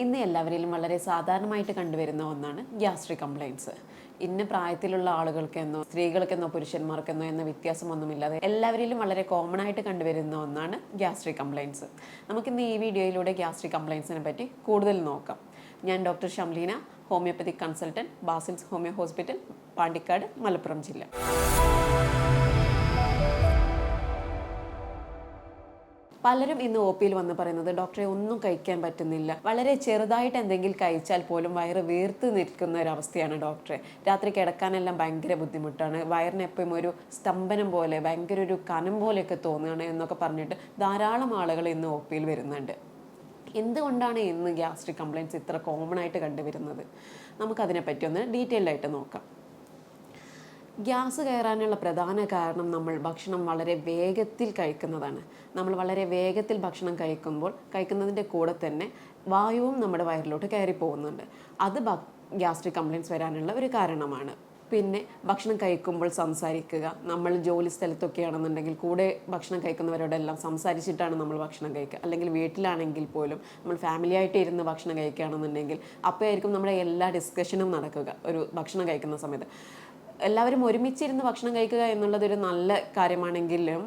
ഇന്ന് എല്ലാവരിലും വളരെ സാധാരണമായിട്ട് കണ്ടുവരുന്ന ഒന്നാണ് ഗ്യാസ്ട്രിക് കംപ്ലയിൻസ് ഇന്ന പ്രായത്തിലുള്ള ആളുകൾക്കെന്നോ സ്ത്രീകൾക്കെന്നോ പുരുഷന്മാർക്കെന്നോ എന്ന വ്യത്യാസമൊന്നുമില്ലാതെ എല്ലാവരിലും വളരെ കോമൺ ആയിട്ട് കണ്ടുവരുന്ന ഒന്നാണ് ഗ്യാസ്ട്രിക് കംപ്ലയിൻസ് നമുക്കിന്ന് ഈ വീഡിയോയിലൂടെ ഗ്യാസ്ട്രിക് കംപ്ലയിൻസിനെ പറ്റി കൂടുതൽ നോക്കാം. ഞാൻ doctor Shamleena homeopathic consultant Basils homeo hospital Pandikkad Malappuram ജില്ല. പലരും ഇന്ന് ഒ പിയിൽ വന്ന് പറയുന്നത് ഡോക്ടറെ ഒന്നും കഴിക്കാൻ പറ്റുന്നില്ല. വളരെ ചെറുതായിട്ട് എന്തെങ്കിലും കഴിച്ചാൽ പോലും വയറ് വീർത്ത് നിൽക്കുന്ന ഒരു അവസ്ഥയാണ് ഡോക്ടറെ. രാത്രി കിടക്കാനെല്ലാം ഭയങ്കര ബുദ്ധിമുട്ടാണ്. വയറിന് എപ്പോഴും ഒരു സ്തംഭനം പോലെ ഭയങ്കര ഒരു കനം പോലെയൊക്കെ തോന്നുകയാണ് എന്നൊക്കെ പറഞ്ഞിട്ട് ധാരാളം ആളുകൾ ഇന്ന് ഒ പിയിൽ വരുന്നുണ്ട്. എന്തുകൊണ്ടാണ് ഇന്ന് ഗ്യാസ്ട്രിക് കംപ്ലയിൻസ് ഇത്ര കോമൺ ആയിട്ട് കണ്ടുവരുന്നത്? നമുക്കതിനെപ്പറ്റി ഒന്ന് ഡീറ്റെയിൽഡായിട്ട് നോക്കാം. ഗ്യാസ് കയറാനുള്ള പ്രധാന കാരണം നമ്മൾ ഭക്ഷണം വളരെ വേഗത്തിൽ കഴിക്കുന്നതാണ്. നമ്മൾ വളരെ വേഗത്തിൽ ഭക്ഷണം കഴിക്കുമ്പോൾ കഴിക്കുന്നതിന്റെ കൂടെ തന്നെ വായുവും നമ്മുടെ വയറിലോട്ട് കയറി പോകുന്നുണ്ട്. അത് ഗ്യാസ്ട്രിക് കംപ്ലയിൻസ് വരാനുള്ള ഒരു കാരണമാണ്. പിന്നെ ഭക്ഷണം കഴിക്കുമ്പോൾ സംസാരിക്കുക. നമ്മൾ ജോലി സ്ഥലത്തൊക്കെ ആണെന്നുണ്ടെങ്കിൽ കൂടെ ഭക്ഷണം കഴിക്കുന്നവരോടെല്ലാം സംസാരിച്ചിട്ടാണ് നമ്മൾ ഭക്ഷണം കഴിക്കുക. അല്ലെങ്കിൽ വീട്ടിലാണെങ്കിൽ പോലും നമ്മൾ ഫാമിലി ആയിട്ട് ഇരുന്ന് ഭക്ഷണം കഴിക്കുകയാണെന്നുണ്ടെങ്കിൽ അപ്പോഴായിരിക്കും നമ്മുടെ എല്ലാ ഡിസ്കഷനും നടക്കുക. ഒരു ഭക്ഷണം കഴിക്കുന്ന സമയത്ത്. എല്ലാവരും ഒരുമിച്ചിരുന്ന് ഭക്ഷണം കഴിക്കുക എന്നുള്ളത് ഒരു നല്ല കാര്യമാണെങ്കിലും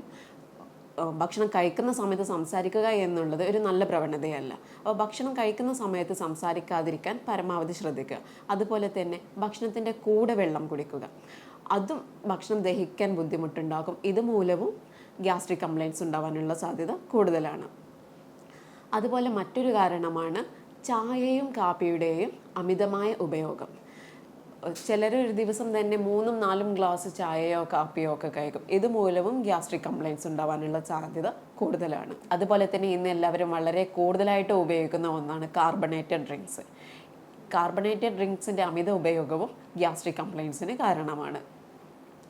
ഭക്ഷണം കഴിക്കുന്ന സമയത്ത് സംസാരിക്കുക എന്നുള്ളത് ഒരു നല്ല പ്രവണതയല്ല. അപ്പോൾ ഭക്ഷണം കഴിക്കുന്ന സമയത്ത് സംസാരിക്കാതിരിക്കാൻ പരമാവധി ശ്രദ്ധിക്കുക. അതുപോലെ തന്നെ ഭക്ഷണത്തിന്റെ കൂടെ വെള്ളം കുടിക്കുക. അതും ഭക്ഷണം ദഹിക്കാൻ ബുദ്ധിമുട്ടുണ്ടാക്കും. ഇതുമൂലവും ഗ്യാസ്ട്രിക് കംപ്ലയിൻസ് ഉണ്ടാവാനുള്ള സാധ്യത കൂടുതലാണ്. അതുപോലെ മറ്റൊരു കാരണമാണ് ചായയും കാപ്പിയുടെയും അമിതമായ ഉപയോഗം. ചിലർ ഒരു ദിവസം തന്നെ മൂന്നും നാലും ഗ്ലാസ് ചായയോ കാപ്പിയോ ഒക്കെ കഴിക്കും. ഇതുമൂലവും ഗ്യാസ്ട്രിക് കംപ്ലയിൻസ് ഉണ്ടാവാനുള്ള സാധ്യത കൂടുതലാണ്. അതുപോലെ തന്നെ ഇന്ന് എല്ലാവരും വളരെ കൂടുതലായിട്ട് ഉപയോഗിക്കുന്ന ഒന്നാണ് കാർബണേറ്റഡ് ഡ്രിങ്ക്സ് കാർബണേറ്റഡ് ഡ്രിങ്ക്സിന്റെ അമിത ഉപയോഗവും ഗ്യാസ്ട്രിക് കംപ്ലയിൻസിന് കാരണമാണ്.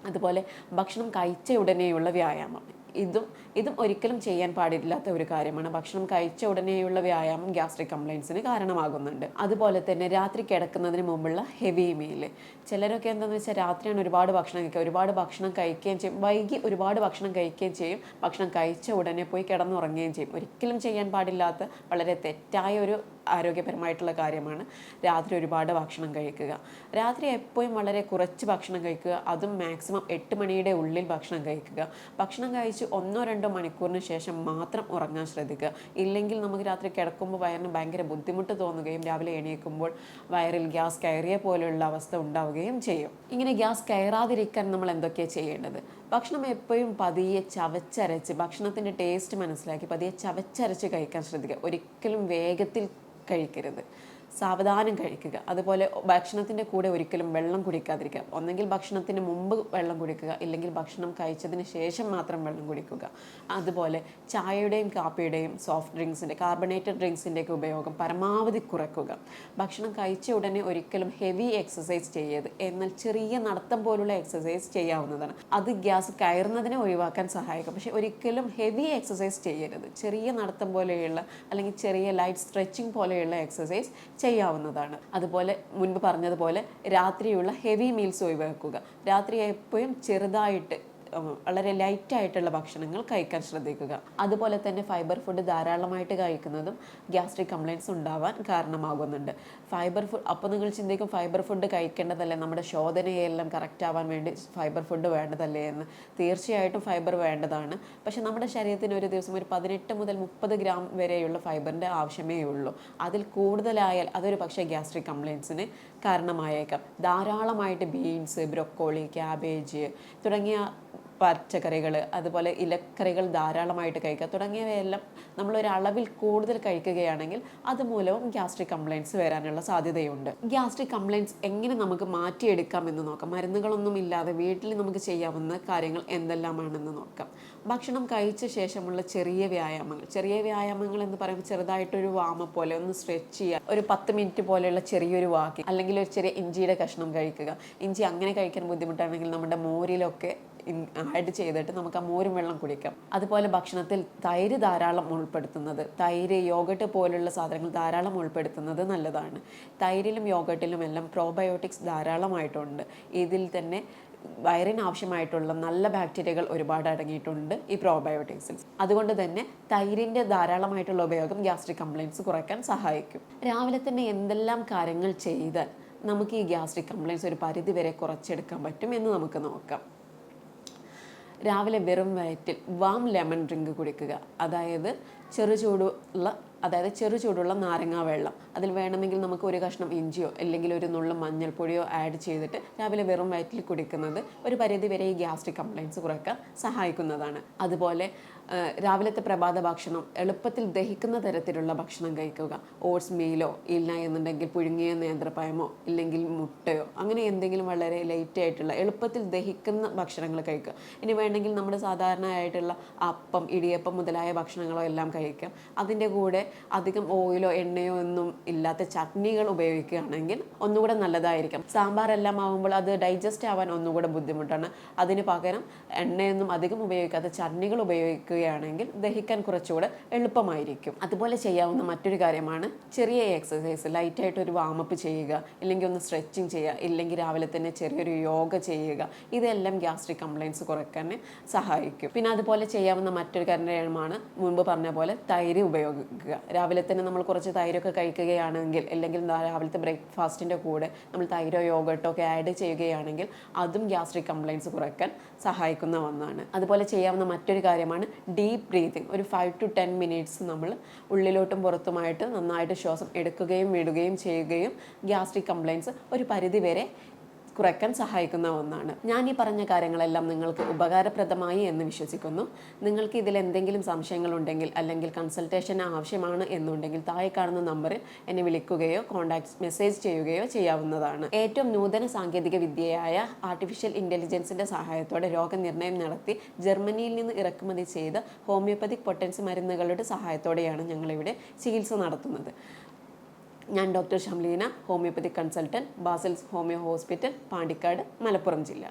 അതുപോലെ ഭക്ഷണം കഴിച്ച ഉടനെയുള്ള വ്യായാമം. ഇതും ഇതും ഒരിക്കലും ചെയ്യാൻ പാടില്ലാത്ത ഒരു കാര്യമാണ്. ഭക്ഷണം കഴിച്ച ഉടനെയുള്ള വ്യായാമം ഗ്യാസ്ട്രിക് കംപ്ലയിൻസിന് കാരണമാകുന്നുണ്ട്. അതുപോലെ തന്നെ രാത്രി കിടക്കുന്നതിന് മുമ്പുള്ള ഹെവി മീൽ ചിലരൊക്കെ എന്താണെന്ന് വെച്ചാൽ രാത്രിയാണ് ഒരുപാട് ഭക്ഷണം കഴിക്കുക. ഒരുപാട് ഭക്ഷണം കഴിക്കുകയും ചെയ്യും. വൈകി ഒരുപാട് ഭക്ഷണം കഴിക്കുകയും ചെയ്യും. ഭക്ഷണം കഴിച്ച ഉടനെ പോയി കിടന്നുറങ്ങുകയും ചെയ്യും. ഒരിക്കലും ചെയ്യാൻ പാടില്ലാത്ത വളരെ തെറ്റായ ഒരു ആരോഗ്യപരമായിട്ടുള്ള കാര്യമാണ്. രാത്രി ഒരുപാട് ഭക്ഷണം കഴിക്കുക. രാത്രി എപ്പോഴും വളരെ കുറച്ച് ഭക്ഷണം കഴിക്കുക. അതും മാക്സിമം എട്ട് മണിയുടെ ഉള്ളിൽ ഭക്ഷണം കഴിക്കുക. ഭക്ഷണം കഴിച്ച് ഒന്നോ രണ്ടോ മണിക്കൂറിന് ശേഷം മാത്രം ഉറങ്ങാൻ ശ്രദ്ധിക്കുക. ഇല്ലെങ്കിൽ നമുക്ക് രാത്രി കിടക്കുമ്പോൾ വയറിന് ഭയങ്കര ബുദ്ധിമുട്ട് തോന്നുകയും രാവിലെ എണീക്കുമ്പോൾ വയറിൽ ഗ്യാസ് കയറിയ പോലെയുള്ള അവസ്ഥ ഉണ്ടാവുകയും ചെയ്യും. ഇങ്ങനെ ഗ്യാസ് കയറാതിരിക്കാൻ നമ്മൾ എന്തൊക്കെയാണ് ചെയ്യേണ്ടത്? ഭക്ഷണം എപ്പോഴും പതിയെ ചവച്ചരച്ച് ഭക്ഷണത്തിന്റെ ടേസ്റ്റ് മനസ്സിലാക്കി പതിയെ ചവച്ചരച്ച് കഴിക്കാൻ ശ്രദ്ധിക്കുക. ഒരിക്കലും വേഗത്തിൽ கழிக்கிறது സാവധാനം കഴിക്കുക. അതുപോലെ ഭക്ഷണത്തിന്റെ കൂടെ ഒരിക്കലും വെള്ളം കുടിക്കാതിരിക്കുക. ഒന്നെങ്കിൽ ഭക്ഷണത്തിന് മുമ്പ് വെള്ളം കുടിക്കുക. ഇല്ലെങ്കിൽ ഭക്ഷണം കഴിച്ചതിന് ശേഷം മാത്രം വെള്ളം കുടിക്കുക. അതുപോലെ ചായയുടെയും കാപ്പിയുടെയും സോഫ്റ്റ് ഡ്രിങ്ക്സിന്റെ കാർബണേറ്റഡ് ഡ്രിങ്ക്സിന്റെയൊക്കെ ഉപയോഗം പരമാവധി കുറയ്ക്കുക ഭക്ഷണം കഴിച്ച ഉടനെ ഒരിക്കലും ഹെവി എക്സസൈസ് ചെയ്യരുത്. എന്നാൽ ചെറിയ നടത്തം പോലുള്ള എക്സസൈസ് ചെയ്യാവുന്നതാണ്. അത് ഗ്യാസ് കയറുന്നതിനെ ഒഴിവാക്കാൻ സഹായിക്കും. പക്ഷേ ഒരിക്കലും ഹെവി എക്സസൈസ് ചെയ്യരുത്. ചെറിയ നടത്തം പോലെയുള്ള അല്ലെങ്കിൽ ചെറിയ ലൈറ്റ് സ്ട്രെച്ചിങ് പോലെയുള്ള എക്സസൈസ് ചെയ്യാവുന്നതാണ്. അതുപോലെ മുൻപ് പറഞ്ഞതുപോലെ രാത്രിയുള്ള ഹെവി മീൽസ് ഒഴിവാക്കുക. രാത്രി എപ്പോഴും ചെറുതായിട്ട് വളരെ ലൈറ്റായിട്ടുള്ള ഭക്ഷണങ്ങൾ കഴിക്കാൻ ശ്രദ്ധിക്കുക. അതുപോലെ തന്നെ ഫൈബർ ഫുഡ് ധാരാളമായിട്ട് കഴിക്കുന്നതും ഗ്യാസ്ട്രിക് കംപ്ലയിൻസ് ഉണ്ടാവാൻ കാരണമാകുന്നുണ്ട്. ഫൈബർ ഫുഡ് അപ്പോൾ നിങ്ങൾ ചിന്തിക്കും ഫൈബർ ഫുഡ് കഴിക്കേണ്ടതല്ലേ? നമ്മുടെ ശോധനയെല്ലാം കറക്റ്റ് ആവാൻ വേണ്ടി ഫൈബർ ഫുഡ് വേണ്ടതല്ലേ എന്ന്. തീർച്ചയായിട്ടും ഫൈബർ വേണ്ടതാണ്. പക്ഷെ നമ്മുടെ ശരീരത്തിന് ഒരു ദിവസം ഒരു പതിനെട്ട് മുതൽ മുപ്പത് ഗ്രാം വരെയുള്ള ഫൈബറിന്റെ ആവശ്യമേ ഉള്ളൂ. അതിൽ കൂടുതലായാൽ അതൊരു പക്ഷേ ഗ്യാസ്ട്രിക് കംപ്ലയിൻസിന് കാരണമായേക്കാം. ധാരാളമായിട്ട് ബീൻസ് ബ്രൊക്കോളി ക്യാബേജ് തുടങ്ങിയ പച്ചക്കറികൾ അതുപോലെ ഇലക്കറികൾ ധാരാളമായിട്ട് കഴിക്കുക. തുടങ്ങിയവയെല്ലാം ഒരു അളവിൽ കൂടുതൽ കഴിക്കുകയാണെങ്കിൽ അതുമൂലവും ഗ്യാസ്ട്രിക് കംപ്ലയിൻസ് വരാനുള്ള സാധ്യതയുണ്ട്. ഗ്യാസ്ട്രിക് കംപ്ലയിൻസ് എങ്ങനെ നമുക്ക് മാറ്റിയെടുക്കാം എന്ന് നോക്കാം. മരുന്നുകളൊന്നും ഇല്ലാതെ വീട്ടിൽ നമുക്ക് ചെയ്യാവുന്ന കാര്യങ്ങൾ എന്തെല്ലാമാണെന്ന് നോക്കാം. ഭക്ഷണം കഴിച്ച ശേഷമുള്ള ചെറിയ വ്യായാമങ്ങൾ. ചെറിയ വ്യായാമങ്ങൾ എന്ന് പറയുമ്പോൾ ചെറുതായിട്ടൊരു വാമ പോലെ ഒന്ന് സ്ട്രെച്ച് ചെയ്യുക. ഒരു പത്ത് മിനിറ്റ് പോലെയുള്ള ചെറിയൊരു വാക്കി അല്ലെങ്കിൽ ഒരു ചെറിയ ഇഞ്ചിയുടെ കഷ്ണം കഴിക്കുക. ഇഞ്ചി അങ്ങനെ കഴിക്കാൻ ബുദ്ധിമുട്ടാണെങ്കിൽ നമ്മുടെ മോരിലൊക്കെ ആഡ് ചെയ്തിട്ട് നമുക്ക് ആ മോരും വെള്ളം കുടിക്കാം. അതുപോലെ ഭക്ഷണത്തിൽ തൈര് ധാരാളം ഉൾപ്പെടുത്തുന്നത് തൈര് യോഗട്ട് പോലുള്ള സാധനങ്ങൾ ധാരാളം ഉൾപ്പെടുത്തുന്നത് നല്ലതാണ്. തൈരിലും യോഗട്ടിലും എല്ലാം പ്രോബയോട്ടിക്സ് ധാരാളമായിട്ടുണ്ട്. ഇതിൽ തന്നെ വയറിന് ആവശ്യമായിട്ടുള്ള നല്ല ബാക്ടീരിയകൾ ഒരുപാട് അടങ്ങിയിട്ടുണ്ട് ഈ പ്രോബയോട്ടിക്സിൽ അതുകൊണ്ട് തന്നെ തൈരിന്റെ ധാരാളമായിട്ടുള്ള ഉപയോഗം ഗ്യാസ്ട്രിക് കംപ്ലയിൻസ് കുറയ്ക്കാൻ സഹായിക്കും. രാവിലെ തന്നെ എന്തെല്ലാം കാര്യങ്ങൾ ചെയ്താൽ നമുക്ക് ഈ ഗ്യാസ്ട്രിക് കംപ്ലയിൻസ് ഒരു പരിധി വരെ കുറച്ചെടുക്കാൻ പറ്റും എന്ന് നമുക്ക് നോക്കാം. രാവിലെ വെറും വയറ്റിൽ വാം ലെമൺ ഡ്രിങ്ക് കുടിക്കുക. അതായത് ചെറു ചൂടുള്ള അതായത് ചെറു ചൂടുള്ള നാരങ്ങാ വെള്ളം. അതിൽ വേണമെങ്കിൽ നമുക്ക് ഒരു കഷ്ണം ഇഞ്ചിയോ അല്ലെങ്കിൽ ഒരു നുള്ള മഞ്ഞൾപ്പൊടിയോ ആഡ് ചെയ്തിട്ട് രാവിലെ വെറും വയറ്റിൽ കുടിക്കുന്നത് ഒരു പരിധി വരെ ഈ ഗ്യാസ്ട്രിക് കംപ്ലയിൻസ് കുറയ്ക്കാൻ സഹായിക്കുന്നതാണ്. അതുപോലെ രാവിലത്തെ പ്രഭാത ഭക്ഷണം എളുപ്പത്തിൽ ദഹിക്കുന്ന തരത്തിലുള്ള ഭക്ഷണം കഴിക്കുക. ഓട്സ് മീലോ ഇല്ല എന്നുണ്ടെങ്കിൽ പുഴുങ്ങിയ നേന്ത്രപ്പഴമോ ഇല്ലെങ്കിൽ മുട്ടയോ അങ്ങനെ എന്തെങ്കിലും വളരെ ലൈറ്റ് ആയിട്ടുള്ള എളുപ്പത്തിൽ ദഹിക്കുന്ന ഭക്ഷണങ്ങൾ കഴിക്കുക. ഇനി വേണമെങ്കിൽ നമ്മുടെ സാധാരണയായിട്ടുള്ള അപ്പം ഇടിയപ്പം മുതലായ ഭക്ഷണങ്ങളോ എല്ലാം കഴിക്കാം. അതിന്റെ കൂടെ അധികം ഓയിലോ എണ്ണയോ ഒന്നും ഇല്ലാത്ത ചട്നികൾ ഉപയോഗിക്കുകയാണെങ്കിൽ ഒന്നുകൂടെ നല്ലതായിരിക്കും. സാമ്പാർ എല്ലാം ആകുമ്പോൾ അത് ഡൈജസ്റ്റ് ആവാൻ ഒന്നുകൂടെ ബുദ്ധിമുട്ടാണ്. അതിന് പകരം എണ്ണയൊന്നും അധികം ഉപയോഗിക്കാത്ത ചട്നികൾ ഉപയോഗിക്കുകയാണെങ്കിൽ ദഹിക്കാൻ കുറച്ചുകൂടെ എളുപ്പമായിരിക്കും. അതുപോലെ ചെയ്യാവുന്ന മറ്റൊരു കാര്യമാണ് ചെറിയ എക്സസൈസ് ലൈറ്റായിട്ട് ഒരു വാമപ്പ് ചെയ്യുക ഇല്ലെങ്കിൽ ഒന്ന് സ്ട്രെച്ചിങ് ചെയ്യുക ഇല്ലെങ്കിൽ രാവിലെ തന്നെ ചെറിയൊരു യോഗ ചെയ്യുക. ഇതെല്ലാം ഗ്യാസ്ട്രിക് കംപ്ലയിൻസ് കുറയ്ക്കാൻ സഹായിക്കും. പിന്നെ അതുപോലെ ചെയ്യാവുന്ന മറ്റൊരു കാര്യമാണ് മുൻപ് പറഞ്ഞ പോലെ തൈര് ഉപയോഗിക്കുക. രാവിലെ തന്നെ നമ്മൾ കുറച്ച് തൈരൊക്കെ കഴിക്കുകയാണെങ്കിൽ അല്ലെങ്കിൽ രാവിലത്തെ ബ്രേക്ക്ഫാസ്റ്റിന്റെ കൂടെ നമ്മൾ തൈരോ യോഗട്ടോ ഒക്കെ ആഡ് ചെയ്യുകയാണെങ്കിൽ അതും ഗ്യാസ്ട്രിക് കംപ്ലയിൻസ് കുറയ്ക്കാൻ സഹായിക്കുന്ന ഒന്നാണ്. അതുപോലെ ചെയ്യാവുന്ന മറ്റൊരു കാര്യമാണ് ഡീപ്പ് ബ്രീതിങ് ഒരു ഫൈവ് ടു ടെൻ മിനിറ്റ്സ് നമ്മൾ ഉള്ളിലോട്ടും പുറത്തുമായിട്ട് നന്നായിട്ട് ശ്വാസം എടുക്കുകയും വിടുകയും ചെയ്യുകയും ഗ്യാസ്ട്രിക് കംപ്ലയിൻസ് ഒരു പരിധി വരെ കുറയ്ക്കാൻ സഹായിക്കുന്ന ഒന്നാണ്. ഞാൻ ഈ പറഞ്ഞ കാര്യങ്ങളെല്ലാം നിങ്ങൾക്ക് ഉപകാരപ്രദമായി എന്ന് വിശ്വസിക്കുന്നു. നിങ്ങൾക്ക് ഇതിൽ എന്തെങ്കിലും സംശയങ്ങളുണ്ടെങ്കിൽ അല്ലെങ്കിൽ കൺസൾട്ടേഷൻ ആവശ്യമാണ് എന്നുണ്ടെങ്കിൽ താഴെ കാണുന്ന നമ്പറിൽ എന്നെ വിളിക്കുകയോ കോൺടാക്ട് മെസ്സേജ് ചെയ്യുകയോ ചെയ്യാവുന്നതാണ്. ഏറ്റവും നൂതന സാങ്കേതിക വിദ്യയായ ആർട്ടിഫിഷ്യൽ ഇന്റലിജൻസിന്റെ സഹായത്തോടെ രോഗനിർണയം നടത്തി ജർമ്മനിയിൽ നിന്ന് ഇറക്കുമതി ചെയ്ത ഹോമിയോപ്പതിക് പൊട്ടൻസി മരുന്നുകളുടെ സഹായത്തോടെയാണ് ഞങ്ങളിവിടെ ചികിത്സ നടത്തുന്നത്. ഞാൻ doctor Shamleena homeopathy consultant Basils homeo hospital Pandikkad Malappuram ജില്ല.